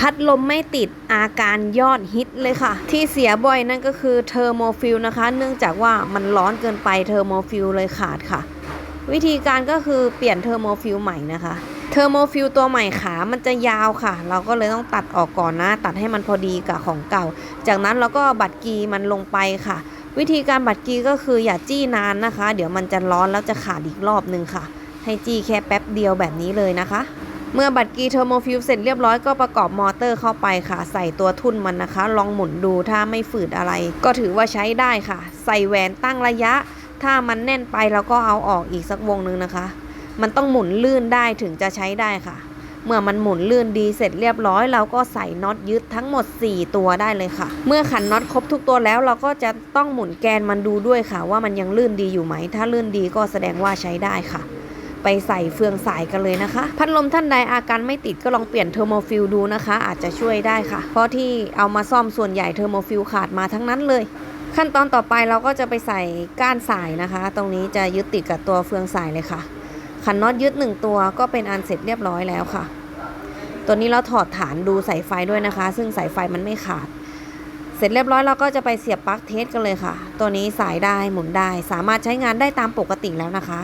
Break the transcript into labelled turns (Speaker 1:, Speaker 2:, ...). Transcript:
Speaker 1: พัดลมไม่ติดอาการยอดฮิตเลยค่ะ ที่เสียบ่อยนั่นก็คือเทอร์โมฟิลนะคะ เนื่องจากว่ามันร้อนเกินไปเทอร์โมฟิลเลยขาดค่ะ วิธีการก็คือเปลี่ยนเทอร์โมฟิลใหม่นะคะเทอร์โมฟิลตัวใหม่ขามันจะยาวค่ะ เราก็เลยต้องตัดออกก่อนนะ ตัดให้มันพอดีกับของเก่า จากนั้นเราก็บัดกีมันลงไปค่ะ วิธีการบัดกีก็คืออย่าจี้นานนะคะ เดี๋ยวมันจะร้อนแล้วจะขาดอีกรอบนึงค่ะ ให้จี้แค่แป๊บเดียวแบบนี้เลยนะคะ เมื่อบัดกีเทอร์โมฟิลเสร็จเรียบร้อยก็ประกอบมอเตอร์เข้าไปค่ะ ใส่ตัวทุ่นมันนะคะ ลองหมุนดูถ้าไม่ฝืดอะไร ก็ถือว่าใช้ได้ค่ะ ใส่แหวนตั้งระยะ ถ้ามันแน่นไปเราก็เอาออกอีกสักวงนึงนะคะ มันต้องหมุนลื่นได้ถึงจะใช้ได้ค่ะ เมื่อมันหมุนลื่นดีเสร็จเรียบร้อย เราก็ใส่น็อตยึดทั้งหมด 4 ตัวได้เลยค่ะ เมื่อขันน็อตครบทุกตัวแล้ว เราก็จะต้องหมุนแกนมันดูด้วยค่ะ ว่ามันยังลื่นดีอยู่ไหม ถ้าลื่นดีก็แสดงว่าใช้ได้ค่ะ ไปใส่เฟืองสายกันเลยนะคะ พัดลมท่านใดอาการไม่ติดก็ลองเปลี่ยนเทอร์โมฟิลดูนะคะ อาจจะช่วยได้ค่ะ เพราะที่เอามาซ่อมส่วนใหญ่เทอร์โมฟิลขาดมาทั้งนั้นเลย ขั้นตอนต่อไปเราก็จะไปใส่ก้านสายนะคะ ตรงนี้จะยึดติดกับตัวเฟืองสายเลยค่ะขันน็อตยึดหนึ่งตัวก็เป็นอันเสร็จเรียบร้อยแล้วค่ะ ตัวนี้เราถอดฐานดูสายไฟด้วยนะคะ ซึ่งสายไฟมันไม่ขาด เสร็จเรียบร้อยเราก็จะไปเสียบปลั๊กเทสกันเลยค่ะ ตัวนี้สายได้หมุนได้สามารถใช้งานได้ตามปกติแล้วนะคะ